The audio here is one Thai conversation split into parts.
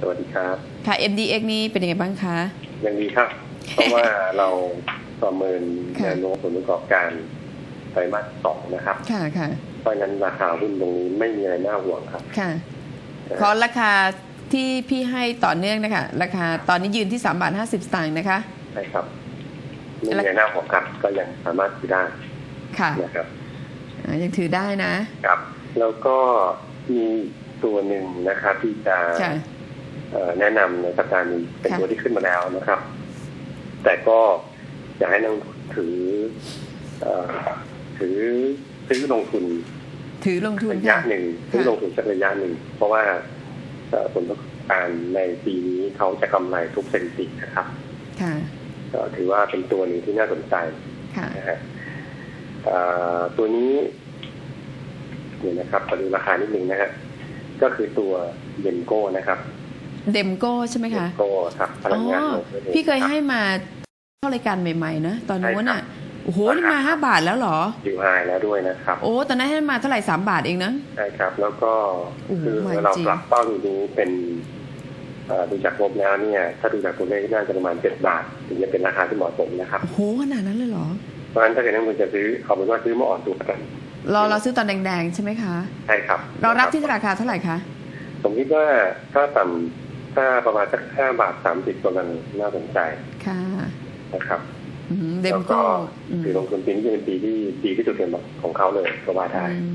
สวัสดีครับ ค่ะ MDX นี่เป็นยังไงบ้างคะยังดีครับ เพราะว่าเราประเมินค่ะแนวโน้มผลประกอบการไตรมาสสองนะครับ ค่ะค่ะเพราะฉะนั้นราคาหุ้นตรงนี้ไม่มีอะไรน่าห่วงครับ ค่ะ ขอราคาที่พี่ให้ต่อเนื่องนะคะ ราคาตอนนี้ยืนที่3บาท50สตางค์นะคะ ใช่ครับไม่มีอะไรน่าห่วงครับ ก็ยังสามารถซื้อได้ ค่ะนะครับอ่ายังถือได้นะ ครับ แล้วก็มีตัวหนึ่งนะครับที่จะค่ะเอ่อ แนะนำในสัปดาห์นี้เป็นค่ะตัวที่ขึ้นมาแล้วนะครับ แต่ก็อยากให้นักลงทุนถือเอ่อถือซื้อลงทุน ถือลงทุนระยะค่ะหนึ่งซื้อลงทุนสักระยะหนึ่งเพราะว่าเอ่อผลประกอบการในปีนี้เขาจะกำไรทุกสถิตินะครับค่ะก็ถือว่าเป็นตัวหนึ่งที่น่าสนใจค่ะนะฮะเอ่อตัวนี้เดี๋ยวนะครับขอดูราคานิดนึงนะฮะก็คือตัวเยนโก้นะครับ เดมโก้ใช่ไหมเยคะนโก้ครับพอ๋ลังงานอลงนั่นองพี่เคยรับให้มาเข้ารายการใหม่ๆนะตอนนู้นใช่ครัอะบโอ้โหนี่มาห้าบาทแล้วเหรอดิวไฮแล้วด้วยนะครับ โอ้ตอนนั้นให้มาเท่าไหร่สามบาทเองนะใช่ครับ แล้วก็โอ้โหคือมาเราจริงปรับเป้าอยู่นี้เป็นเอ่อดูจากงบแล้วเนี่ย ถ้าดูจากตัวเลขน่าจะประมาณเจ็ดบาท ถึงจะเป็นราคาที่เหมาะสมนะครับโอ้โหขนาดนั้นเลยเหรอเพราะฉะนั้นถ้าเกิดนักลงทุนจะซื้อเอาเป็นว่าซื้อมาอ่อนตัวกันรอเราซื้อตอนแดงๆใช่ไหมคะใช่ครับ เรารับที่นะคราคาเท่าไหร่คะผมคิดว่าถ้าต่ำ ถ้าประมาณสักห้าบาทสามสิบตัวนั้นน่าสนใจค่ะนะครับอืมเดแล้มวก็โก้อืมคือลงทุนปีนี้จะเป็นปีที่ดีที่สุดเลยของเขาเลยก็ว่าได้อืม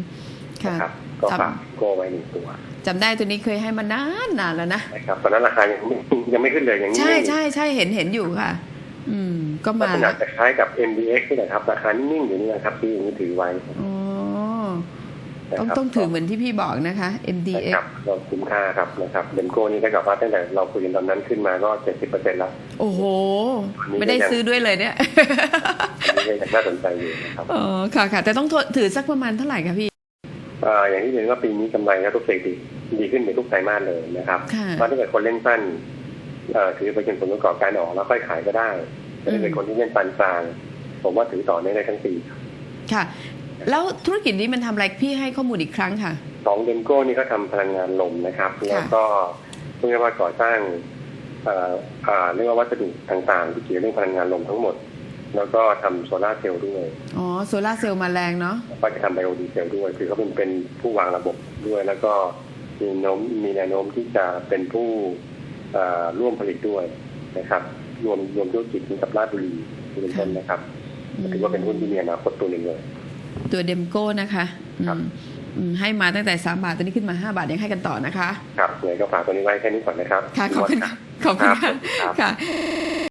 ค่ะนะครับก็ฝากโก้ไว้หนึ่งตัวจำได้ตัวนี้เคยให้มานานนานแล้วนะนะครับตอนนั้นราคายังไม่ยังไม่ขึ้นเลยอย่างนี้ใช่ใช่ใช่เห็นเห็นอยู่ค่ะ อืม ก็ลัมากษณะจะคล้ายกับ MDX นี่แหละครับราคานิ่งๆอยู่นี่นะครับที่อย่างนี้ถือไว้อ๋อนะ ต้องครับต้องถือเหมือนที่พี่บอกนะคะนะ MDX ครับเราคุ้มค่าครับนะครับเดนโก้นี่ถ้ากับว่าตั้งแต่เราคุยกันตอนนั้นขึ้นมาก็เจ็ดสิบเปอร์เซ็นต์แล้ว โอ้โหอันนี้ไม่ได้ก็ยังซื้อด้วยเลยเนี่ยอันนี้ก็ยังน่าสนใจอยู่นะครับอ๋อค่ะค่ะ แต่ต้องถือสักประมาณเท่าไหร่คะพี่เอ่ออย่างที่เรียนว่าปีนี้กำไรก็ทุกเศรษฐกิจดีขึ้นในทุกไตรมาสเลยนะครับค่ะเพราะถ้าเกิดคนเล่นสั้นเอ่อถือไปจนผลประกอบการออกแล้วค่อยขายก็ได้แต่ถ้าเป็นคนที่เล่นปานกลาง ผมว่าถือต่อเนื่องได้ทั้งปีครับค่ะ แล้วธุรกิจนี้มันทำอะไรพี่ให้ข้อมูลอีกครั้งค่ะ ของเดนโก้นี่ก็ทำพลังงานลมนะครับ แล้วก็เรียกว่าก่อสร้างเอ่ออ่าเรียกว่าวัสดุต่างๆที่เกี่ยวเรื่องพลังงานลมทั้งหมด แล้วก็ทำโซลาร์เซลล์ด้วยอ๋อโซลาร์เซลล์มาแรงเนาะ แล้วก็จะทำไบโอดีเซลด้วย คือเขาเป็นเป็นผู้วางระบบด้วย แล้วก็มีโน้มมีแนวโน้มที่จะเป็นผู้เอ่อร่วมผลิตด้วยนะครับ รวมรวมธุรกิจนี้กับราชบุรีเป็นต้นนะครับอืม ถือว่าเป็นหุ้นที่มีอนาคตตัวหนึ่งเลย ตัวเดมโก้นะคะอืมครับอืมให้มาตั้งแต่ 3 บาทตอนนี้ขึ้นมา 5 บาทยังให้กันต่อนะคะ ครับเลยก็ฝากตัวนี้ไว้แค่นี้ก่อนนะครับ ค่ะ ขอบคุณรัขอบคุณค่ะครับค่ะ